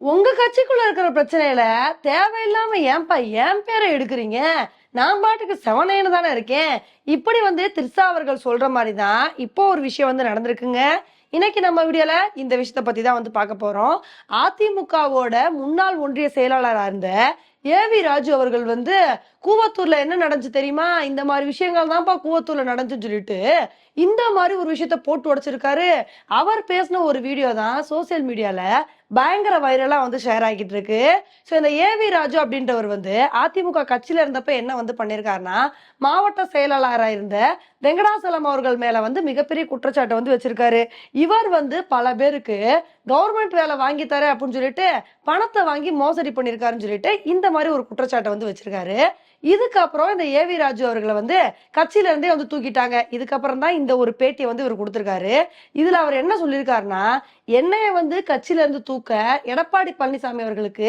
உங்க கட்சிக்குள்ள இருக்கிற பிரச்சனையில தேவையில்லாம ஏன்பா என் பேரை எடுக்கிறீங்க. நான் பாட்டுக்கு செவனேன்னு தானே இருக்கேன். இப்படி வந்து திரிசா அவர்கள் சொல்ற மாதிரி தான் இப்போ ஒரு விஷயம் வந்து நடந்திருக்குங்க. இன்னைக்கு நம்ம வீடியோல இந்த விஷயத்த பத்தி தான் வந்து பார்க்க போறோம். அதிமுகவோட முன்னாள் ஒன்றிய செயலாளராக இருந்த ஏவி ராஜு அவர்கள் வந்து கூவத்தூர்ல என்ன நடந்துச்சு தெரியுமா? இந்த மாதிரி விஷயங்கள் தான்ப்பா கூவத்தூர்ல நடந்துன்னு சொல்லிட்டு இந்த மாதிரி ஒரு விஷயத்த போட்டு உடைச்சிருக்காரு. அவர் பேசின ஒரு வீடியோ தான் சோசியல் மீடியால பயங்கர வைரலாக வந்து ஷேர் ஆகிட்டு இருக்கு. ஸோ இந்த ஏவி ராஜு அப்படின்றவர் வந்து அதிமுக கட்சியில் இருந்தப்ப என்ன வந்து பண்ணியிருக்காருன்னா மாவட்ட செயலாளராக இருந்த வெங்கடாசலம் அவர்கள் மேலே வந்து மிகப்பெரிய குற்றச்சாட்டை வந்து வச்சிருக்காரு. இவர் வந்து பல பேருக்கு கவர்மெண்ட் வேலை வாங்கி தரேன் அப்படின்னு சொல்லிட்டு பணத்தை வாங்கி மோசடி பண்ணியிருக்காருன்னு சொல்லிட்டு இந்த மாதிரி ஒரு குற்றச்சாட்டை வந்து வச்சிருக்காரு. இதுக்கப்புறம் இந்த ஏவி ராஜு அவர்களை வந்து கட்சியில இருந்தே வந்து தூக்கிட்டாங்க. இதுக்கப்புறம் தான் இந்த ஒரு பேட்டியை வந்து இவர் கொடுத்திருக்காரு. இதுல அவர் என்ன சொல்லியிருக்காருன்னா என்னைய வந்து கட்சியில இருந்து தூக்க எடப்பாடி பழனிசாமி அவர்களுக்கு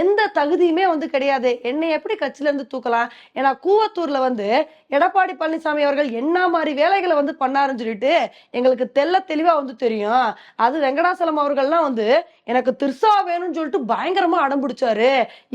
எந்த தகுதியுமே வந்து கிடையாது. என்னை எப்படி கட்சியில இருந்து தூக்கலாம்? ஏன்னா கூவத்தூர்ல வந்து எடப்பாடி பழனிசாமி அவர்கள் என்ன மாதிரி வேலைகளை வந்து பண்ணாருன்னு சொல்லிட்டு எங்களுக்கு தெல்ல தெளிவா வந்து தெரியும். அது வெங்கடாசலம் அவர்கள்லாம் வந்து எனக்கு திருசா வேணும்னு சொல்லிட்டு பயங்கரமா அடம் பிடிச்சாரு.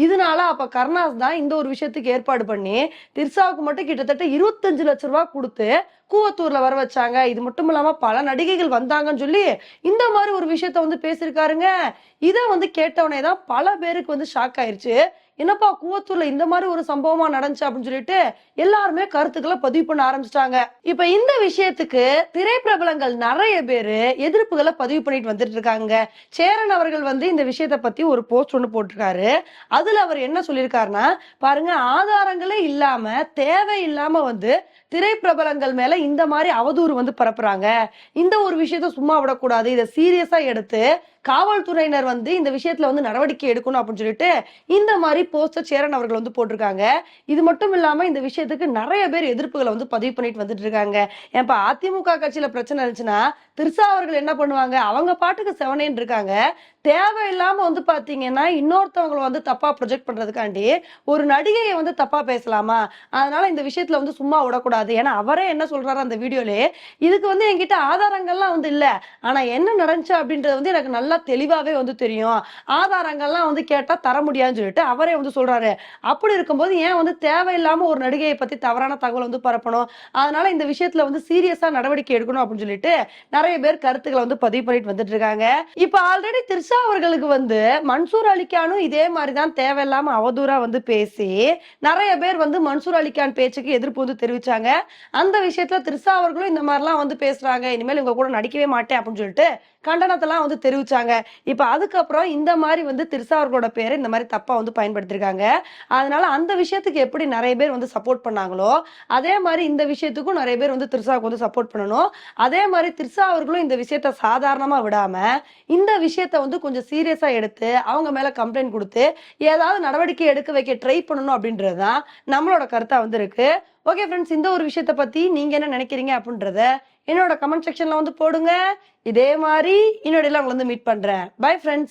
இதனால அப்ப கருணாஸ் தான் இந்த ஒரு விஷயத்துக்கு ஏற்பாடு பண்ணி திர்சாவுக்கு மட்டும் கிட்டத்தட்ட இருபத்தஞ்சு லட்ச ரூபாய் கொடுத்து கூவத்தூர்ல வர வச்சாங்க. இது மட்டும் இல்லாம பல நடிகைகள் வந்தாங்கன்னு சொல்லி இந்த மாதிரி ஒரு விஷயத்த வந்து பேசியிருக்காருங்க. இதை வந்து கேட்டவனே தான் பல பேருக்கு வந்து ஷாக் ஆயிருச்சு. என்னப்பா கூவத்தூர்ல இந்த மாதிரி ஒரு சம்பவமா நடந்துச்சு அப்படின்னு சொல்லிட்டு எல்லாருமே கருத்துக்களை பதிவு பண்ண ஆரம்பிச்சிட்டாங்க. இப்ப இந்த விஷயத்துக்கு திரைப்பிரபலங்கள் நிறைய பேரு எதிர்ப்புகளை பதிவு பண்ணிட்டு வந்துட்டு இருக்காங்க. சேரன் அவர்கள் வந்து இந்த விஷயத்த பத்தி ஒரு போஸ்ட் ஒன்று போட்டிருக்காரு. அதுல அவர் என்ன சொல்லியிருக்காருன்னா பாருங்க ஆதாரங்களே இல்லாம தேவையில்லாம வந்து திரைப்பிரபலங்கள் மேல இந்த மாதிரி அவதூறு வந்து பரப்புறாங்க. இந்த ஒரு விஷயத்த சும்மா விடக்கூடாது. இதை சீரியஸா எடுத்து காவல்துறையினர் வந்து இந்த விஷயத்துல வந்து நடவடிக்கை எடுக்கணும் அப்படின்னு சொல்லிட்டு இந்த மாதிரி போஸ்டர் சேரன் அவர்கள் வந்து போட்டிருக்காங்க. இது மட்டும் இல்லாம இந்த விஷயத்துக்கு நிறைய பேர் எதிர்ப்புகளை வந்து பதிவு பண்ணிட்டு வந்துட்டு இருக்காங்க. ஏன்பா அதிமுக கட்சியில பிரச்சனை இருந்துச்சுன்னா திருசா அவர்கள் என்ன பண்ணுவாங்க? அவங்க பாட்டுக்கு செவனேன்னு இருக்காங்க. தேவையில்லாம வந்து பாத்தீங்கன்னா இன்னொருத்தவங்களை வந்து தப்பா ப்ரொஜெக்ட் பண்றதுக்காண்டி ஒரு நடிகையை வந்து தப்பா பேசலாமா? அதனால இந்த விஷயத்துல வந்து சும்மா விடக்கூடாது. ஏன்னா அவரே என்ன சொல்றாரு அந்த வீடியோலயே? இதுக்கு வந்து என்கிட்ட ஆதாரங்கள்லாம் வந்து இல்ல. ஆனா என்ன நடந்துச்சு அப்படின்றது வந்து எனக்கு நல்லா தெளிவாவே வந்து தெரியும். ஆதாரங்கள்லாம் வந்து கேட்டா தர முடியாதுன்னு சொல்லிட்டு அவரே வந்து சொல்றாரு. அப்படி இருக்கும்போது ஏன் வந்து தேவையில்லாம ஒரு நடிகையை பத்தி தவறான தகவல் வந்து பரப்பணும்? அதனால இந்த விஷயத்துல வந்து சீரியஸா நடவடிக்கை எடுக்கணும் அப்படின்னு சொல்லிட்டு நிறைய பேர் கருத்துக்களை வந்து பதிவு பண்ணிட்டு வந்துட்டு இருக்காங்க. இப்ப ஆல்ரெடி திரிஷா அவர்களுக்கு வந்து மன்சூர் அலிகானும் இதே மாதிரிதான் தேவையில்லாம அவதூறா வந்து பேசி நிறைய பேர் வந்து மன்சூர் அலிகான் பேச்சுக்கு எதிர்ப்பு வந்து தெரிவிச்சாங்க. அந்த விஷயத்துல திருசா அவர்களும் இந்த மாதிரிலாம் வந்து பேசுறாங்க. இனிமேல் இவங்க கூட நடிக்கவே மாட்டேன் அப்படின்னு சொல்லிட்டு கண்டனத்தெல்லாம் வந்து தெரிவிச்சாங்க. இப்போ அதுக்கப்புறம் இந்த மாதிரி வந்து திரிஷா அவர்களோட பேரை இந்த மாதிரி தப்பா வந்து பயன்படுத்திருக்காங்க. அதனால அந்த விஷயத்துக்கு எப்படி நிறைய பேர் வந்து சப்போர்ட் பண்ணாங்களோ அதே மாதிரி இந்த விஷயத்துக்கும் நிறைய பேர் வந்து திரிஷாவுக்கு வந்து சப்போர்ட் பண்ணணும். அதே மாதிரி திரிஷா அவர்களும் இந்த விஷயத்த சாதாரணமா விடாம இந்த விஷயத்த வந்து கொஞ்சம் சீரியஸா எடுத்து அவங்க மேல கம்ப்ளைண்ட் கொடுத்து ஏதாவது நடவடிக்கை எடுக்க வைக்க ட்ரை பண்ணணும் அப்படின்றது தான் நம்மளோட கருத்தா வந்து இருக்கு. ஓகே ஃப்ரெண்ட்ஸ் இந்த ஒரு விஷயத்த பத்தி நீங்க என்ன நினைக்கிறீங்க அப்படின்றத என்னோட கமெண்ட் செக்ஷன்ல வந்து போடுங்க. இதே மாதிரி இன்னொடையில உங்களை வந்து மீட் பண்றேன். Bye friends